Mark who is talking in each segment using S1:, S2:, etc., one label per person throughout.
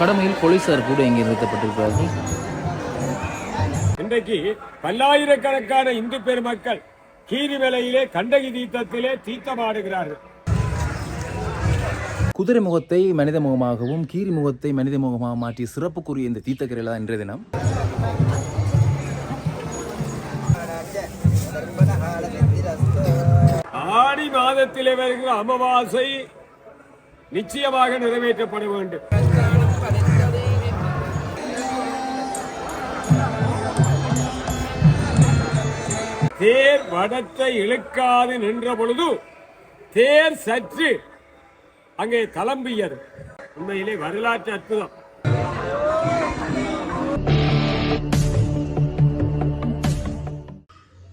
S1: கடமையில் போலீசார் கூட இங்கே நிறுத்தப்பட்டிருக்கிறார்கள்.
S2: இன்றைக்கு பல்லாயிரக்கணக்கான இந்து பெருமக்கள் கீரிமலையிலே கண்டகி தீர்த்தத்திலே தீர்த்தமாடுகிறார்கள்.
S1: குதிரை முகத்தை மனித முகமாகவும் கீரி முகத்தை மனித முகமாக மாற்றிய சிறப்புக்குரிய இந்த தீர்த்தக்கரையில் தான் இன்றைய தினம்.
S2: ஆடி மாதத்திலே வருகிற அமாவாசை நிச்சயமாக நிறைவேற்றப்பட வேண்டும். தேர் வடத்தை இழுக்காது நின்ற பொழுது தேர் சற்று அங்கே தளம்பியது. உண்மையிலே வரலாற்று அற்புதம்.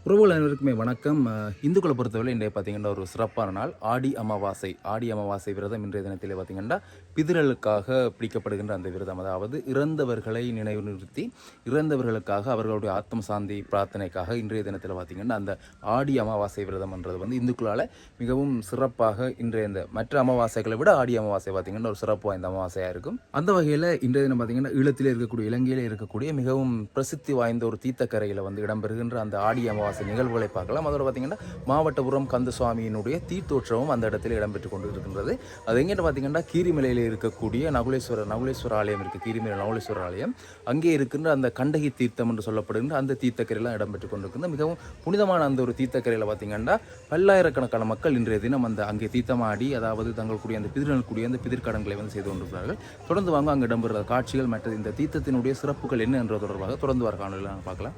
S1: உறவுகள் அனைவருக்குமே வணக்கம். இந்துக்களை பொறுத்தவரை இன்றைய பார்த்தீங்கன்னா ஒரு சிறப்பான நாள். ஆடி அமாவாசை. ஆடி அமாவாசை விரதம் இன்றைய தினத்தில் பார்த்தீங்கன்னா பிதிரலுக்காக பிடிக்கப்படுகின்ற அந்த விரதம். அதாவது இறந்தவர்களை நினைவு நிறுத்தி இறந்தவர்களுக்காக அவர்களுடைய ஆத்ம சாந்தி பிரார்த்தனைக்காக இன்றைய தினத்தில் பார்த்திங்கன்னா அந்த ஆடி அமாவாசை விரதம்ன்றது வந்து இந்துக்களால் மிகவும் சிறப்பாக இன்றைய இந்த மற்ற அமாவாசைகளை விட ஆடி அமாவாசை பார்த்திங்கன்னா ஒரு சிறப்பு வாய்ந்த அமாவாசையாக இருக்கும். அந்த வகையில் இன்றைய தினம் பார்த்திங்கன்னா ஈழத்தில் இருக்கக்கூடிய இலங்கையில் இருக்கக்கூடிய மிகவும் பிரசித்தி வாய்ந்த ஒரு தீர்த்தக்கரையில் வந்து இடம்பெறுகின்ற அந்த ஆடி அமாவாசை நிகழ்வுகளை பார்க்கலாம். அதோட பார்த்திங்கன்னா மாவட்டபுரம் கந்தசுவாமியினுடைய தீர்த்தோற்றமும் அந்த இடத்தில் இடம்பெற்று கொண்டு இருக்கின்றது அது எங்கிட்ட பார்த்தீங்கன்னா கீரிமலையில் இருக்கக்கூடிய நகுலேஸ்வரர் நகுலேஸ்வர ஆலயம் இருக்குது கீரிமலை நகுலேஸ்வரர் ஆலயம். அங்கே இருக்கின்ற அந்த கண்டகி தீர்த்தம் என்று சொல்லப்படுகின்ற அந்த தீர்த்தக்கரையெல்லாம் இடம்பெற்று கொண்டிருக்கின்ற மிகவும் புனிதமான அந்த ஒரு தீர்த்தக்கரையில் பார்த்தீங்கன்னா பல்லாயிரக்கணக்கான மக்கள் இன்றைய தினம் அந்த அங்கே தீர்த்தமாடி அதாவது தங்கள் கூடிய அந்த பிதிர்கள் கூடிய அந்த பிதிர்கடன்களை வந்து செய்து கொண்டிருக்கிறார்கள். தொடர்ந்து வாங்க அங்கே இடம்பெறுகிற காட்சிகள் மற்றது இந்த தீர்த்தத்தினுடைய சிறப்புகள் என்ன என்ற தொடர்பாக தொடர்ந்து வர காணொலியில் நாங்கள் பார்க்கலாம்.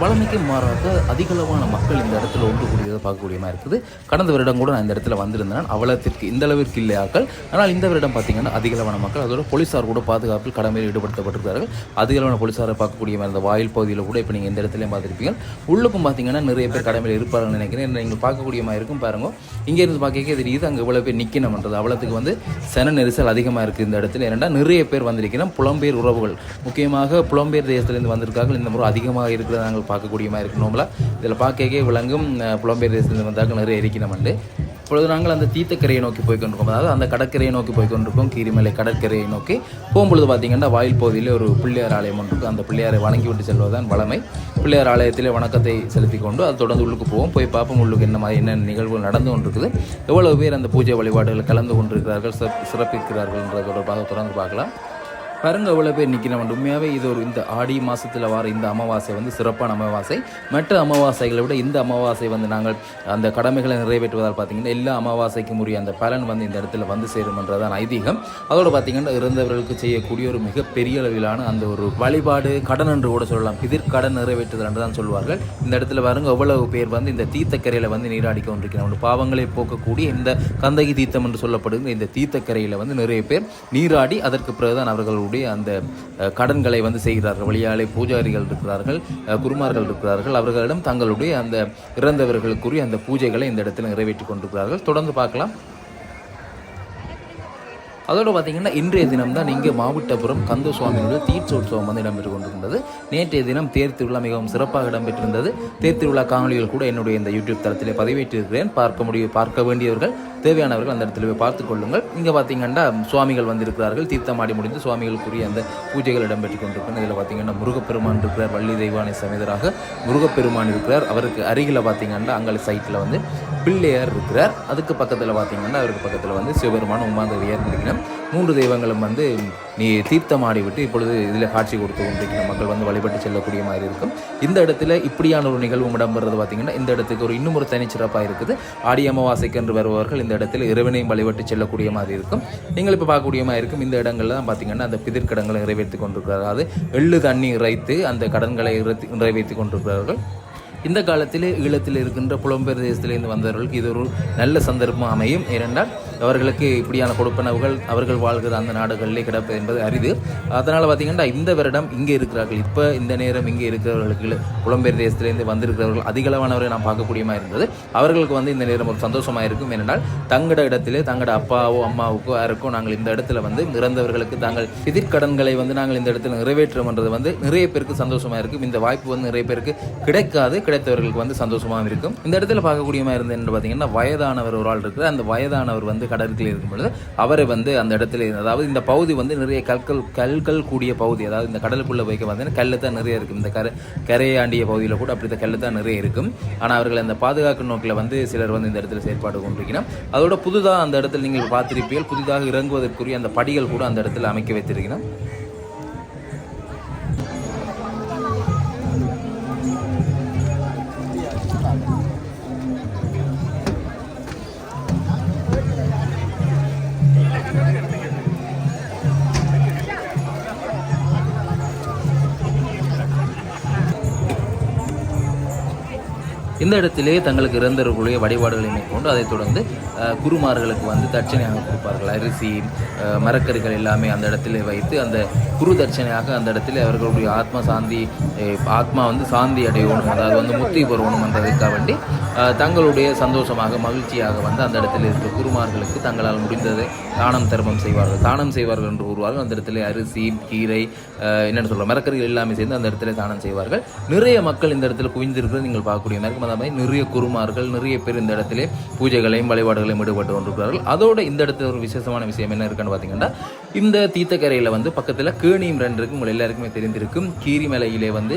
S1: வளமைக்கு மாறாக அதிகளவான மக்கள் இந்த இடத்துல ஒன்று கூடியதை பார்க்கக்கூடியமா இருக்குது. கடந்த வருடம் கூட நான் இந்த இடத்துல வந்திருந்தேன். அவ்வளத்திற்கு இந்த அளவிற்கு இல்லையாக்கள். ஆனால் இந்த வருடம் பார்த்தீங்கன்னா அதிகளவான மக்கள் அதோட போலீஸார் கூட பாதுகாப்பில் கடமையில் ஈடுபடுத்தப்பட்டிருக்கிறார்கள். அதிகளவான போலீஸாரை பார்க்கக்கூடிய மாதிரி அந்த வாயில் பகுதியில் கூட இப்போ நீங்கள் இந்த இடத்துலையும் பார்த்துருப்பீங்க. உள்ளுக்கும் பார்த்தீங்கன்னா நிறைய பேர் கடமையில் இருப்பார்கள் நினைக்கிறேன். நீங்கள் பார்க்கக்கூடிய மாதிரி இருக்கும். பாருங்க. இங்கே இருந்து பார்க்க தெரியுது அங்கே இவ்வளோ பேர் நிற்கணும்ன்றது அவ்வளோத்துக்கு வந்து சன நெரிசல் அதிகமாக இருக்குது இந்த இடத்துல. ஏன்னா நிறைய பேர் வந்திருக்கிறோம். புலம்பெயர் உறவுகள். முக்கியமாக புலம்பெயர் தேசத்துலேருந்து வந்திருக்காங்க இந்த முறை அதிகமாக இருக்கிறதாங்க பார்க்கக்கூடிய மாதிரி இருக்கணும்ல இதில் பார்க்கவே விளங்கும் புலம்பெயர் தேசத்திலிருந்து வந்தாக்க நிறைய இருக்கணும்ண்டு இப்பொழுது நாங்கள் அந்த தீர்த்தக்கரையை நோக்கி போய் கொண்டிருக்கோம் அதாவது அந்த கடற்கரையை நோக்கி போய் கொண்டிருக்கோம் கீரிமலை கடற்கரையை நோக்கி. போகும்பொழுது பார்த்தீங்கன்னா வாயில் பகுதியில் ஒரு பிள்ளையார் ஆலயம் ஒன்று அந்த பிள்ளையாரை வணங்கி விட்டு செல்வதுதான் வளமை. பிள்ளையார் ஆலயத்திலே வணக்கத்தை செலுத்தி கொண்டு அது தொடர்ந்து உள்ளுக்கு போவோம். போய் பார்ப்போம் உள்ளுக்கு என்ன மாதிரி என்ன நிகழ்வுகள் நடந்து கொண்டிருக்குது. எவ்வளவு பேர் அந்த பூஜை வழிபாடுகள் கலந்து கொண்டிருக்கிறார்கள் சிறப்பிக்கிறார்கள் என்ற தொடர்பாக தொடர்ந்து பார்க்கலாம். பாருங்க எவ்வளோ பேர் நிற்கிறவன் உண்மையாகவே இது ஒரு இந்த ஆடி மாதத்தில் வர இந்த அமாவாசை வந்து சிறப்பான அமாவாசை. மற்ற அமாவாசைகளை விட இந்த அமாவாசை வந்து நாங்கள் அந்த கடமைகளை நிறைவேற்றுவதால் பார்த்தீங்கன்னா எல்லா அமாவாசைக்கும் உரிய அந்த பலன் வந்து இந்த இடத்துல வந்து சேருமன்றதான் ஐதீகம். அதோடு பார்த்தீங்கன்னா இறந்தவர்களுக்கு செய்யக்கூடிய ஒரு மிகப்பெரிய அளவிலான அந்த ஒரு வழிபாடு கடன் என்று கூட சொல்லலாம். பிதிர் கடன் நிறைவேற்றுதல் என்று தான் சொல்வார்கள். இந்த இடத்துல பாருங்கள் எவ்வளவு பேர் வந்து இந்த தீர்த்தக்கரையில் வந்து நீராடி கொண்டிருக்கிறாங்க பாவங்களை போக்கக்கூடிய இந்த கந்தகி தீர்த்தம் என்று சொல்லப்படுகிற இந்த தீர்த்தக்கரையில் வந்து நிறைய பேர் நீராடி அதற்கு பிறகுதான் அவர்களுடைய அந்த கடன்களை வந்து செய்கிறார்கள். வழியாலே பூஜாரிகள் இருக்கிறார்கள் அஹ், குருமார்கள் இருக்கிறார்கள். அவர்களிடம் தங்களுடைய அந்த இறந்தவர்களுக்குரிய அந்த பூஜைகளை இந்த இடத்தில் நிறைவேற்றி கொண்டிருக்கிறார்கள். தொடர்ந்து பார்க்கலாம். அதோட பார்த்தீங்கன்னா இன்றைய தினம் தான் இங்கே மாவட்டபுரம் கந்த சுவாமியினுடைய தீர்த்தோற்சவம் வந்து இடம்பெற்று கொண்டிருந்தது. நேற்றைய தினம் தேர் திருவிழா மிகவும் சிறப்பாக இடம்பெற்றிருந்தது. தேர் திருவிழா காணொலிகள் கூட என்னுடைய இந்த யூடியூப் தளத்திலே பதிவேற்றிருக்கிறேன். பார்க்க முடியும் பார்க்க வேண்டியவர்கள் தேவையானவர்கள் அந்த இடத்துல போய் பார்த்து கொள்ளுங்கள். இங்கே பார்த்தீங்கன்னா சுவாமிகள் வந்திருக்கிறார்கள். தீர்த்தமாடி முடிந்து சுவாமிகளுக்குரிய அந்த பூஜைகள் இடம்பெற்று கொண்டிருக்கின்றன. இதில் பார்த்தீங்கன்னா முருகப்பெருமான் இருக்கிறார் வள்ளி தெய்வானை சமேதராக முருகப்பெருமான் இருக்கிறார். அவருக்கு அருகில் பார்த்தீங்கன்னா அங்கே சைட்டில் வந்து பிள்ளையார் இருக்கிறார். அதுக்கு பக்கத்தில் பார்த்தீங்கன்னா அவருக்கு பக்கத்தில் வந்து சிவபெருமான் உமாதேவியார் இருக்கிறார் மூன்று தெய்வங்களும் வந்து நீ தீர்த்தமாடிவிட்டு இப்பொழுது இதில் காட்சி கொடுத்து கொண்டிருக்கிற மக்கள் வந்து வழிபட்டு செல்லக்கூடிய மாதிரி இருக்கும். இந்த இடத்துல இப்படியான ஒரு நிகழ்வு இடம்பெறது பார்த்தீங்கன்னா இந்த இடத்துக்கு ஒரு இன்னும் ஒரு தனிச்சிறப்பாக இருக்குது. ஆடி அமாவாசைக்கு என்று வருபவர்கள் இந்த இடத்துல இறைவனையும் வழிபட்டு செல்லக்கூடிய மாதிரி இருக்கும். நீங்கள் இப்போ பார்க்கக்கூடிய மாதிரி இருக்கும். இந்த இடங்கள்ல தான் பார்த்தீங்கன்னா அந்த பிதிர்கடங்களை நிறைவேற்றி கொண்டிருக்கிறார் அதாவது எள்ளு தண்ணி இறைத்து அந்த கடன்களை நிறைவேற்றி கொண்டிருக்கிறார்கள். இந்த காலத்தில் ஈழத்தில் இருக்கின்ற புலம்பெயர் தேசத்திலிருந்து வந்தவர்களுக்கு இது ஒரு நல்ல சந்தர்ப்பம் அமையும். ஏனென்றால் அவர்களுக்கு இப்படியான கொடுப்பனவுகள் அவர்கள் வாழ்கிற அந்த நாடுகளிலே கிடப்பது என்பது அரிது. அதனால் பார்த்தீங்கன்னா இந்த வருடம் இங்கே இருக்கிறார்கள். இப்போ இந்த நேரம் இங்கே இருக்கிறவர்களுக்கு புலம்பெயர் தேசத்திலேருந்து வந்திருக்கிறவர்கள் அதிகளவானவரை நாம் பார்க்கக்கூடியமா இருந்தது. அவர்களுக்கு வந்து இந்த நேரம் ஒரு சந்தோஷமாக இருக்கும். ஏனென்றால் தங்கட இடத்திலே தங்கட அப்பாவோ அம்மாவுக்கோ யாருக்கோ நாங்கள் இந்த இடத்துல வந்து இறந்தவர்களுக்கு தாங்கள் எதிர்கடன்களை வந்து நாங்கள் இந்த இடத்துல நிறைவேற்றும்ன்றது வந்து நிறைய பேருக்கு சந்தோஷமாக இருக்கும். இந்த வாய்ப்பு வந்து நிறைய பேருக்கு கிடைக்காது. கிடைத்தவர்களுக்கு வந்து சந்தோஷமாக இருக்கும். இந்த இடத்துல பார்க்கக்கூடியமா இருந்தது என்று பார்த்தீங்கன்னா வயதானவர் ஒரு ஆள் இருக்கிறார் அந்த வயதானவர் வந்து கடற்கரையில் இருக்கும் பொழுது அவரை வந்து அந்த இடத்துல அதாவது இந்த பகுதி வந்து நிறைய கற்கள் கல்கள் கூடிய பகுதி அதாவது இந்த கடலுக்குள்ளே போய்க்க பார்த்தீங்கன்னா கல் தான் நிறைய இருக்கும். இந்த கரை கரையாண்டிய பகுதியில் கூட அப்படி கல் தான் நிறைய இருக்கும். ஆனால் அவர்கள் அந்த பாதுகாக்கும் நோக்கில் வந்து சிலர் வந்து இந்த இடத்துல செயற்பாடு கொண்டிருக்கிறோம் அதோட புதுதாக அந்த இடத்துல நீங்கள் பார்த்திருப்பீர்கள் புதிதாக இறங்குவதற்குரிய அந்த படிகள் கூட அந்த இடத்துல அமைக்க வைத்திருக்கிறோம் இந்த இடத்திலே தங்களுக்கு இறந்தவர்களுடைய வழிபாடுகளை மேற்கொண்டு அதைத் தொடர்ந்து குருமார்களுக்கு வந்து தட்சணையாக கொடுப்பார்கள். அரிசி மரக்கறிகள் எல்லாமே அந்த இடத்திலே வைத்து அந்த குரு தட்சணையாக அந்த இடத்துல அவர்களுடைய ஆத்மா சாந்தி ஆத்மா வந்து சாந்தி அடையணும் அதாவது வந்து முத்தி பெறணும் என்றதுக்காக வேண்டி தங்களுடைய சந்தோஷமாக மகிழ்ச்சியாக வந்து அந்த இடத்தில் இருக்கிற குருமார்களுக்கு தங்களால் முடிந்ததை தானம் தர்மம் செய்வார்கள். தானம் செய்வார்கள் என்று கூறுவார்கள். அந்த இடத்துல அரிசி கீரை என்னென்னு சொல்கிற மரக்கறிகள் எல்லாமே சேர்ந்து அந்த இடத்துல தானம் செய்வார்கள். நிறைய மக்கள் இந்த இடத்துல குவிந்திருக்கிறது நீங்கள் பார்க்கக்கூடிய மாதிரி. இருக்கும் அந்த மாதிரி நிறைய குருமார்கள் நிறைய பேர் இந்த இடத்துல பூஜைகளையும் வழிபாடுகளையும் ஈடுபட்டு கொண்டிருக்கிறார்கள். அதோட இந்த இடத்துல ஒரு விசேஷமான விஷயம் என்ன இருக்குன்னு பார்த்தீங்கன்னா இந்த தீர்த்தக்கரையில் வந்து பக்கத்தில் கேணியும் ரெண்டு இருக்கும் உங்கள் எல்லாருக்குமே தெரிந்திருக்கும். கீரிமலையிலே வந்து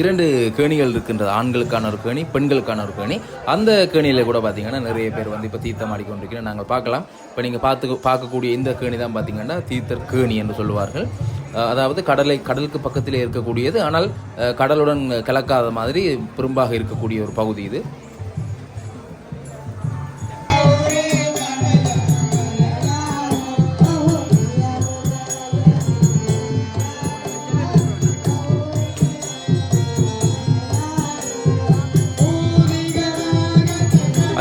S1: இரண்டு கேணிகள் இருக்கின்றது. ஆண்களுக்கான ஒரு கேணி பெண்களுக்கான ஒரு கேணி. அந்த கேணியில் கூட பார்த்தீங்கன்னா நிறைய பேர் வந்து இப்போ தீர்த்தம் ஆடிக்கொண்டிருக்கிறோம் நாங்கள் பார்க்கலாம். இப்போ நீங்கள் பார்த்து பார்க்கக்கூடிய இந்த கேணி தான் பார்த்தீங்கன்னா தீர்த்தர் கேணி என்று சொல்லுவார்கள். அதாவது கடலை கடலுக்கு பக்கத்திலே இருக்கக்கூடியது. ஆனால் கடலுடன் கலக்காத மாதிரி பெரும்பாக இருக்கக்கூடிய ஒரு பகுதி இது.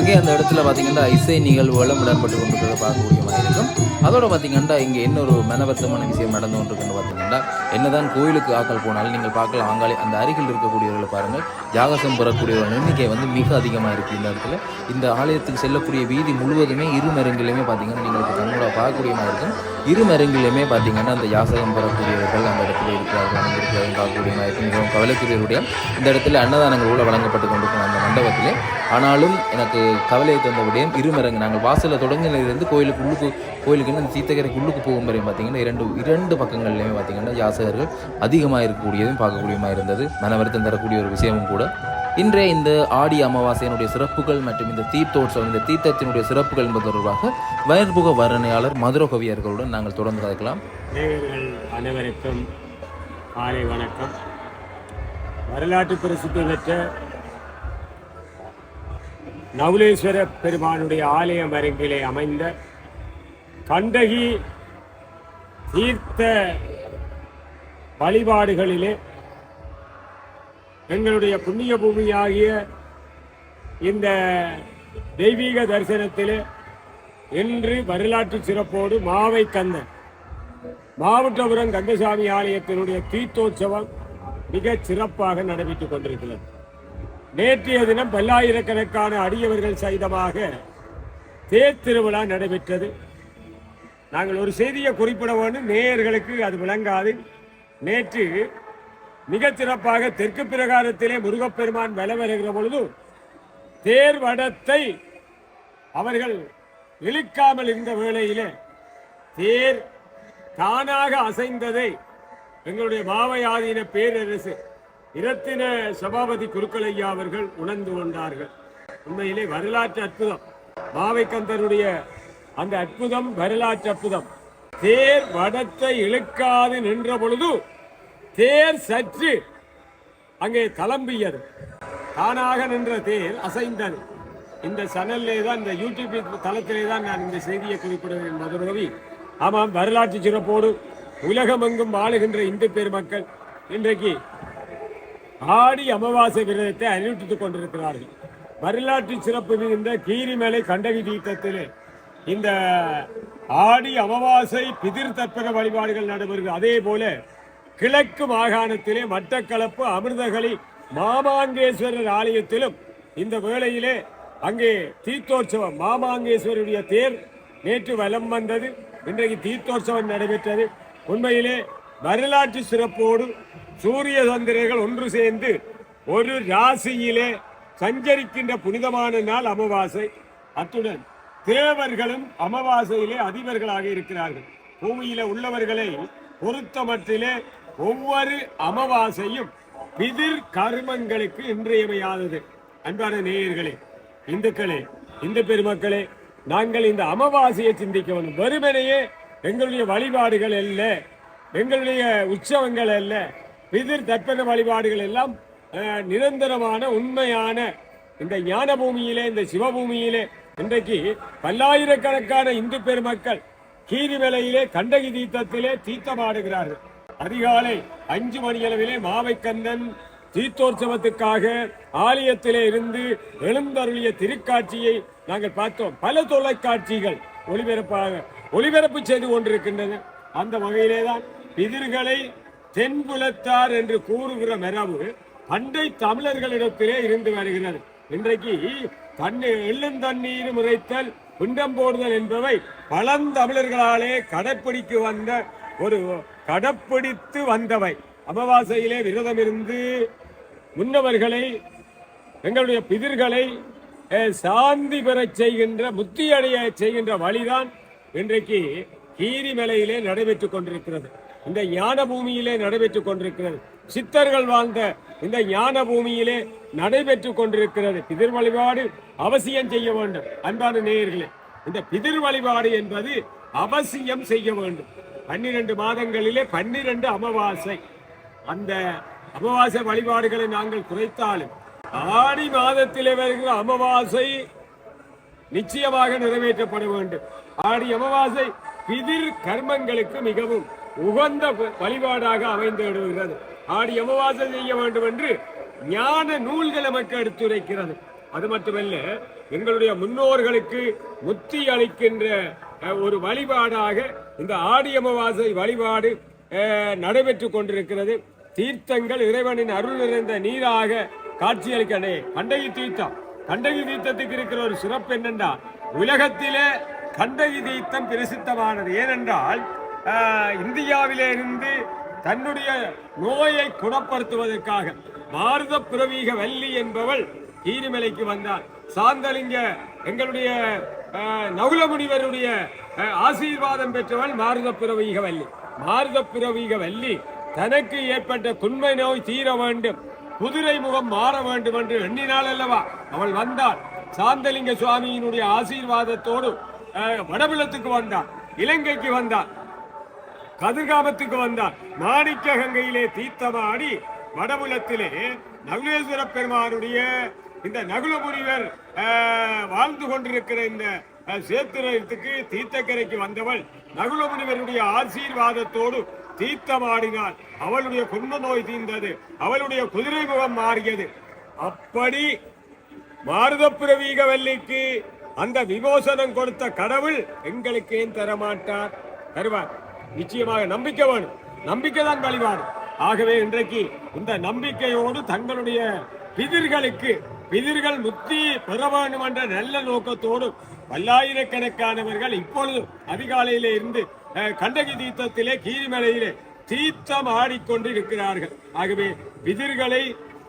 S1: அங்கே அந்த இடத்துல பார்த்தீங்கன்னா இசை நிகழ்வுகளும் இடம்பெற்று கொண்டிருக்கிறத பார்க்கக்கூடிய மாதிரி இருக்கும். அதோட பார்த்தீங்கன்னா இங்கே இன்னொரு மனவர்த்தமான விஷயம் நடந்து கொண்டிருக்குன்னு பார்த்தீங்கன்னா என்னதான் கோயிலுக்கு ஆக்கள் போனாலும் நீங்கள் பார்க்கலாம். அங்காளி அந்த அருகில் இருக்கக்கூடியவர்களை பாருங்கள். ஜாகசம் பெறக்கூடியவர்கள் எண்ணிக்கை வந்து மிக அதிகமாக இருக்குது இந்த இடத்துல. இந்த ஆலயத்துக்கு செல்லக்கூடிய வீதி முழுவதுமே இரு மருங்கிலுமே பார்த்தீங்கன்னா நீங்கள் இப்போ கண்ணோட பார்க்கக்கூடிய மாதிரி இருக்கும். இரு மருங்கிலுமே பார்த்தீங்கன்னா அந்த யாசகம் பெறக்கூடியவர்கள் அந்த இடத்துல இருக்கிறார்கள் அமர்ந்திருக்கிறார்கள் பார்க்கக்கூடிய மாதிரி மிகவும் கவலைக்குரியவருடைய இந்த இடத்துல அன்னதானங்கள் கூட வழங்கப்பட்டு கொண்டிருக்கும் அந்த மண்டபத்திலே. ஆனாலும் எனக்கு கவலையை தந்த விடயம் இருமரங்கு நாங்கள் வாசலில் தொடங்கினதுலேருந்து கோயிலுக்கு உள்ளுக்கு கோயிலுக்கு அந்த சீத்தகரைக்கு உள்ளுக்கு போகும் வரையும் பார்த்தீங்கன்னா இரண்டு இரண்டு பக்கங்கள்லையுமே பார்த்தீங்கன்னா யாசகர்கள் அதிகமாக இருக்கக்கூடியதும் பார்க்கக்கூடியமாக இருந்தது. மன வருத்தம் தரக்கூடிய ஒரு விஷயமும் கூட. இன்றைய இந்த ஆடி அமாவாசையினுடைய சிறப்புகள் மற்றும் இந்த தீர்த்தோற்சவம் இந்த தீர்த்தத்தினுடைய சிறப்புகள் என்பது தொடர்பாக வயற்புக வர்ணனையாளர் மதுரகவியர்களுடன் நாங்கள் தொடர்ந்து கதைக்கலாம்.
S2: அனைவருக்கும் காலை வணக்கம். வரலாற்று பிரசித்தி பெற்ற நவுலேஸ்வர பெருமானுடைய ஆலயம் அருகிலே அமைந்த கண்டகி தீர்த்த வழிபாடுகளிலே எங்களுடைய புண்ணிய பூமியாகிய இந்த தெய்வீக தரிசனத்தில் இன்று வரலாற்று சிறப்போடு மாவை கந்தன். மாவட்டபுரம் கந்தசாமி ஆலயத்தினுடைய தீர்த்தோற்சவம் மிக சிறப்பாக நடைபெற்றுக் கொண்டிருக்கிறது. நேற்றைய தினம் பல்லாயிரக்கணக்கான அடியவர்கள் சகிதமாக தேர் திருவிழா நடைபெற்றது. நாங்கள் ஒரு செய்தியை குறிப்பிட வேண்டும் நேயர்களுக்கு அது விளங்காது. நேற்று மிக சிறப்பாக தெற்கு பிரகாரத்திலே முருகப்பெருமான் வல வருகிற பொழுது தேர் வடத்தை அவர்கள் இழுக்காமல் இருந்த வேளையிலே தேர் தானாக அசைந்ததை எங்களுடைய மாவையாதீன பேரரசு இரத்தின சபாபதி குருக்கலையா அவர்கள் உணர்ந்து கொண்டார்கள். உண்மையிலே வரலாற்று அற்புதம். மாவைக்கந்தருடைய அந்த அற்புதம் வரலாற்று அற்புதம். தேர் வடத்தை இழுக்காது நின்ற பொழுது தேர் சற்று. அங்கே தளம்பியது. தானாக நின்ற தேர் அசைந்தது. இந்த சனல்லே தான் இந்த யூடியூப் தளத்திலே தான் நான் இந்த செய்தியை குறிப்பிடுவேன் மதுரவி ஆமாம் வரலாற்று சிறப்போடு உலகமெங்கும் வாழுகின்ற இந்து பெருமக்கள் இன்றைக்கு ஆடி அமாவாசை விரதத்தை அறிவித்துக் கொண்டிருக்கிறார்கள். வரலாற்று சிறப்பு மிகுந்த கீரிமலை கண்டகி தீர்த்தத்திலே இந்த ஆடி அமாவாசை பிதிர் தற்பக வழிபாடுகள் நடைபெறுகிறது. அதே போல கிழக்கு மாகாணத்திலே மட்டக்களப்பு அமிர்தகலி மாமாங்கேஸ்வரர் ஆலயத்திலும் இந்த வேளையிலே அங்கே தீர்த்தோற்சவம் மாமாங்கேஸ்வருடைய தேர் நேற்று வலம் வந்தது. இன்றைக்கு தீர்த்தோற்சவம் நடைபெற்றது. உண்மையிலே வரலாற்று சிறப்போடு சூரிய சந்திரர்கள் ஒன்று சேர்ந்து ஒரு ராசியிலே சஞ்சரிக்கின்ற புனிதமான நாள் அமாவாசை. அத்துடன் தேவர்களும் அமாவாசையிலே அதிபர்களாக இருக்கிறார்கள். பூமியில உள்ளவர்களை பொறுத்தமட்டிலே ஒவ்வொரு அமாவாசையும் பிதிர் கர்மங்களுக்கு இன்றியமையாதது. அன்பான நேயர்களே இந்துக்களே இந்து பெருமக்களே நாங்கள் இந்த அமாவாசையை சிந்திக்க வேண்டும் வெறுமனையே எங்களுடைய வழிபாடுகள் அல்ல எங்களுடைய உற்சவங்கள் அல்ல பிதிர் தர்ப்பண வழிபாடுகள் எல்லாம் நிரந்தரமான உண்மையான இந்த ஞான பூமியிலே இந்த சிவபூமியிலே இன்றைக்கு பல்லாயிரக்கணக்கான இந்து பெருமக்கள் கீரிமலையிலே கண்டகி தீர்த்தத்திலே தீர்த்தமாடுகிறார்கள். அதிகாலை அஞ்சு மணியளவிலே மாவைக்கந்தன் தீர்த்தோற்சவத்துக்காக ஆலயத்திலே இருந்து எழுந்தருளிய திருக்காட்சியை நாங்கள் பார்த்தோம். பல தொலைக்காட்சிகள் ஒளிபரப்பாக ஒளிபரப்பு செய்து கொண்டிருக்கின்றது அந்த வகையிலே தான் பிதிர்களை தென்புலத்தார் என்று கூறுகிற மரபு பண்டை தமிழர்களிடத்திலே இருந்து வருகிறது. இன்றைக்கு தண்ணி எள்ளும் தண்ணீர் முறைத்தல் குண்டம் போடுதல் என்பவை பழந்தமிழர்களாலே கடைப்பிடிக்கு வந்த ஒரு கடப்பிடித்து வந்தவை. அமாவாசையிலே விரதம் இருந்து முன்னவர்களை எங்களுடைய பிதிர்களை சாந்தி பெறச் செய்கின்ற முத்தி அடைய செய்கின்ற வழிதான் இன்றைக்கு கீரிமலையிலே நடைபெற்றுக் கொண்டிருக்கிறது. இந்த ஞான பூமியிலே நடைபெற்றுக் கொண்டிருக்கிறது. சித்தர்கள் வாழ்ந்த இந்த ஞான பூமியிலே நடைபெற்றுக் கொண்டிருக்கிறது. பிதிர் வழிபாடு அவசியம் செய்ய வேண்டும். அன்பான நேயர்களே இந்த பிதிர் வழிபாடு என்பது அவசியம் செய்ய வேண்டும். பன்னிரண்டு மாதங்களிலே பன்னிரண்டு அமாவாசை. அந்த அமாவாசை வழிபாடுகளை நாங்கள் குறைத்தாலும் ஆடி மாதத்திலே வருகிற அமாவாசை நிச்சயமாக நிறைவேற்றப்பட வேண்டும். ஆடி அமாவாசை பிதிர் கர்மங்களுக்கு மிகவும் உகந்த வழிபாடாக அமைந்து விடுகிறது. ஆடி அமாவாசை செய்ய வேண்டும் என்று ஞான நூல்கள் நமக்கு எடுத்துரைக்கிறது. அது மட்டுமல்ல எங்களுடைய முன்னோர்களுக்கு முத்தி அளிக்கின்ற ஒரு வழிபாடாக இந்த ஆடி அமாவாசை வழிபாடு நடைபெற்று நடைபெற்றுக் கொண்டிருக்கிறது. தீர்த்தங்கள் இறைவனின் அருள் நிறைந்த நீராக காட்சியளிக்கணே கண்டகி தீர்த்தம். கண்டகி தீர்த்தத்துக்கு இருக்கிற ஒரு சிறப்பு என்னென்றா உலகத்திலே கண்டகி தீர்த்தம் பிரசித்தமானது. ஏனென்றால் இந்தியாவிலே இருந்து தன்னுடைய நோயை குணப்படுத்துவதற்காக பாரத பிரவீக வள்ளி என்பவள் கீரிமலைக்கு வந்தார். சாந்தலிங்க எங்களுடைய நகுலமுனிவருடைய ஆசீர்வாதம் பெற்றவள் மாருத பிறவீக வள்ளி மாருத பிறவீக வள்ளி தனக்கு ஏற்பட்ட குண்மை நோய் தீர வேண்டும். குதிரை முகம் மாற வேண்டும் என்று எண்ணினாள் அல்லவா? அவள் வந்தாள். சாந்தலிங்க சுவாமியினுடைய ஆசீர்வாதத்தோடு வடபுலத்துக்கு வந்தார் இலங்கைக்கு வந்தார் கதிர்காமத்துக்கு வந்தார் மாணிக்க கங்கையிலே தீர்த்தமாடி வடபுலத்திலே நகுலேஸ்வர பெருமானுடைய இந்த நகுல முனிவர் வாழ்ந்து கொண்டிருக்கிற இந்த சேத்திரத்துக்கு தீர்த்தக்கரைக்கு வந்தவள் நகுலமுனிவருடைய ஆசீர்வாதத்தோடு தீர்த்தமாடினாள். அவளுடைய குண்ம நோய் தீர்ந்தது. அவளுடைய குதிரை முகம் மாறியது. அப்படி மாருதப்புரவீகவல்லிக்கு அந்த விமோசனம் கொடுத்த கடவுள் எங்களுக்கு ஏன் தரமாட்டார்? தருவார். நிச்சயமாக நம்பிக்கை வேணும். நம்பிக்கை தான் வழிபாடு. ஆகவே இன்றைக்கு இந்த நம்பிக்கையோடு தங்களுடைய பிதிர்களுக்கு பிதிர்கள் முத்தி பெற வேண்டும் என்ற நல்ல நோக்கத்தோடு பல்லாயிரக்கணக்கானவர்கள் இப்பொழுது அதிகாலையிலே இருந்து கண்டகி தீர்த்தத்திலே கீரிமலையிலே தீர்த்தம் ஆடிக்கொண்டு இருக்கிறார்கள் ஆகவே பிதிர்களை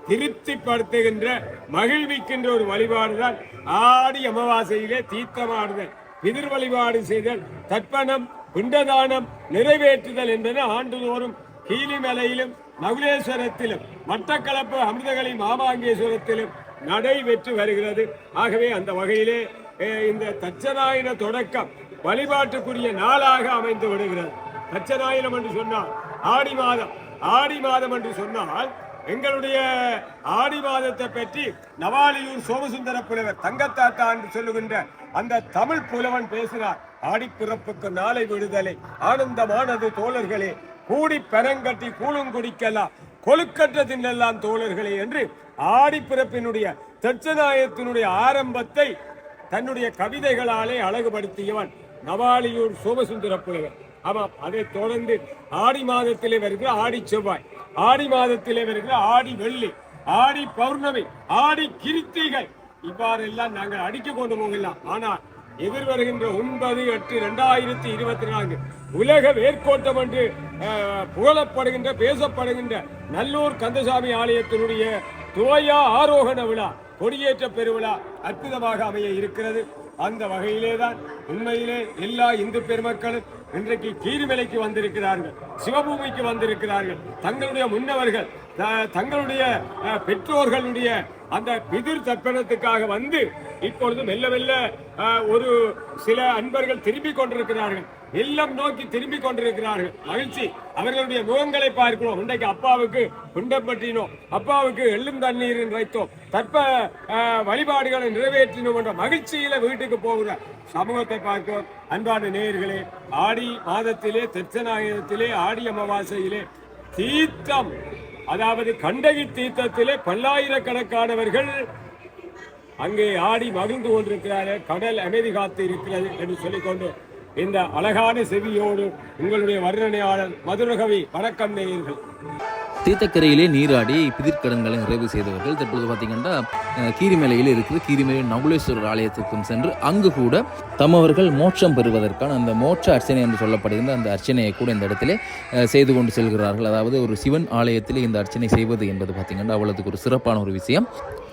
S2: திருப்திப்படுத்துகின்ற மகிழ்விக்கின்ற ஒரு வழிபாடுதான் ஆடி அமாவாசையிலே தீர்த்தமாடுதல் பிதிர் வழிபாடு செய்தல் தர்ப்பணம் பிண்டதானம் நிறைவேற்றுதல் என்பன ஆண்டுதோறும் கீழிமலையிலும் நகுலேஸ்வரத்திலும் மட்டக்களப்பு அமிர்தகளி மாமாங்கேஸ்வரத்திலும் நடைபெற்று வருகிறது. ஆகவே அந்த வகையிலே இந்த தச்சநாயன தொடக்கம் வழிபாட்டுக்குரிய நாளாக அமைந்து விடுகிறது. தச்சநாயனம் என்று சொன்னால் ஆடி மாதம். ஆடி மாதம் என்று சொன்னால் எங்களுடைய ஆடி மாதத்தை பற்றி நவாலியூர் சோமசுந்தர புலவர் தங்கத்தாத்தா என்று சொல்லுகின்ற அந்த தமிழ் புலவன் பேசினார். ஆடிப்பிறப்புக்கு நாளை விடுதலை. ஆனந்தமானது தோழர்களே கூடி பெறங்கட்டி கூழும் குடிக்கலாம் கொழுக்கற்ற தின்னெல்லாம் தோழர்களே என்று ஆடிப்பிறப்பினுடைய தட்சநாயத்தினுடைய ஆரம்பத்தை தன்னுடைய கவிதைகளாலே அழகுபடுத்தியவன் நவாலியூர் சோமசுந்தர புலவர். ஆமாம் அதைத் தொடர்ந்து ஆடி மாதத்திலே வருகிற ஆடி செவ்வாய் ஆடி மாதத்திலே வருகிற ஆடி வெள்ளி ஆடி பௌர்ணமி ஆடி கிருத்திகள். இவ்வாறெல்லாம் நாங்கள் அடிக்க கொண்டு போகலாம் ஆனால் எதிர்வருகின்ற ஒன்பது எட்டு ரெண்டாயிரத்தி இருபத்தி நான்கு. உலக வேர்க்கோட்டம் என்று புகழப்படுகின்ற பேசப்படுகின்ற நல்லூர் கந்தசாமி ஆலயத்தினுடைய துவையா ஆரோகண விழா கொடியேற்ற பெருவிழா அற்புதமாக அமைய இருக்கிறது. அந்த வகையிலே தான் உண்மையிலே எல்லா இந்து பெருமக்களும் இன்றைக்கு கீரிமலைக்கு வந்திருக்கிறார்கள் சிவபூமிக்கு வந்திருக்கிறார்கள். தங்களுடைய முன்னவர்கள் த- தங்களுடைய பெற்றோர்களுடைய அந்த பிதிர் தர்ப்பணத்துக்காக வந்து இப்பொழுது மெல்ல மெல்ல ஒரு சில அன்பர்கள் திரும்பிக் கொண்டிருக்கிறார்கள். இல்லம் நோக்கி திரும்பிக் கொண்டிருக்கிறார்கள். மகிழ்ச்சி. அவர்களுடைய முகங்களை பார்க்கிறோம். இன்றைக்கு அப்பாவுக்கு குண்டம் பற்றினோம். அப்பாவுக்கு எள்ளும் தண்ணீர் வைத்தோம். தற்ப வழிபாடுகளை நிறைவேற்றினோம் என்ற மகிழ்ச்சியில வீட்டுக்கு போகிற சமூகத்தை பார்க்கிறோம். அன்பான நேயர்களே ஆடி மாதத்திலே தெற்சநாயகத்திலே ஆடி அமாவாசையிலே தீர்த்தம் அதாவது கண்டகி தீர்த்தத்திலே பல்லாயிரக்கணக்கானவர்கள் அங்கே ஆடி மகிழ்ந்து கொண்டிருக்கிறார்கள். கடல் அமைதி காத்து இருக்கிறது என்று சொல்லிக்கொண்டு இந்த அழகான செவியோடு உங்களுடைய வர்ணனையாளர் மதுரகவி வணக்கம் நேயர்கள்.
S1: தீர்த்தக்கரையிலே நீராடி பிதிர்கடன்களை நிறைவு செய்தவர்கள். தற்போது பார்த்தீங்கன்னா கீரிமலையில் இருக்குது. கீரிமலை நகுலேஸ்வரர் ஆலயத்திற்கும் சென்று அங்கு கூட தமவர்கள் மோட்சம் பெறுவதற்கான அந்த மோட்ச அர்ச்சனை என்று சொல்லப்படுகின்ற அந்த அர்ச்சனையை கூட இந்த இடத்திலே செய்து கொண்டு செல்கிறார்கள். அதாவது ஒரு சிவன் ஆலயத்தில் இந்த அர்ச்சனை செய்வது என்பது பார்த்தீங்கன்னா அவ்வளவுக்கு ஒரு சிறப்பான ஒரு விஷயம்.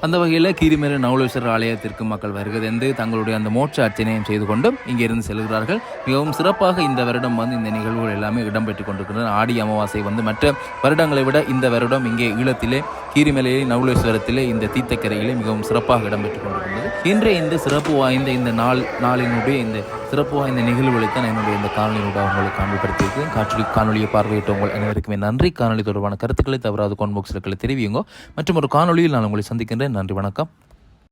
S1: அந்த வகையில் கீரிமலை நகுலேஸ்வரர் ஆலயத்திற்கு மக்கள் வருகிறது தங்களுடைய அந்த மோட்ச அர்ச்சனையும் செய்து கொண்டு இங்கே இருந்து செல்கிறார்கள். மிகவும் சிறப்பாக இந்த வருடம் வந்து இந்த நிகழ்வுகள் எல்லாமே இடம்பெற்றுக் கொண்டிருக்கின்றன. ஆடி அமாவாசை வந்து மற்ற வருடங்களை விட இந்த வருடம் இங்கே ஈழத்திலே கீரிமலையிலே நவுலேஸ்வரத்திலே இந்த தீர்த்தக்கரையிலே மிகவும் சிறப்பாக இடம்பெற்றுக் கொண்டிருந்தது. இன்றைய இந்த சிறப்பு வாய்ந்த இந்த நாள் நாளினுடைய இந்த சிறப்பு வாய்ந்த நிகழ்வுகளை தான் என்னுடைய இந்த காணொலியோட உங்களுக்கு காண்பிப்படுத்தியிருக்கேன் காட்சி காணொலியை பார்வையிட்டவங்கள் அனைவருக்குமே நன்றி. காணொலி தொடர்பான கருத்துக்களை தவறாது கான்பாக்ஸில் தெரிவியுங்க. மற்றும் ஒரு காணொலியில் நான் உங்களை சந்திக்கின்றேன். நன்றி வணக்கம்.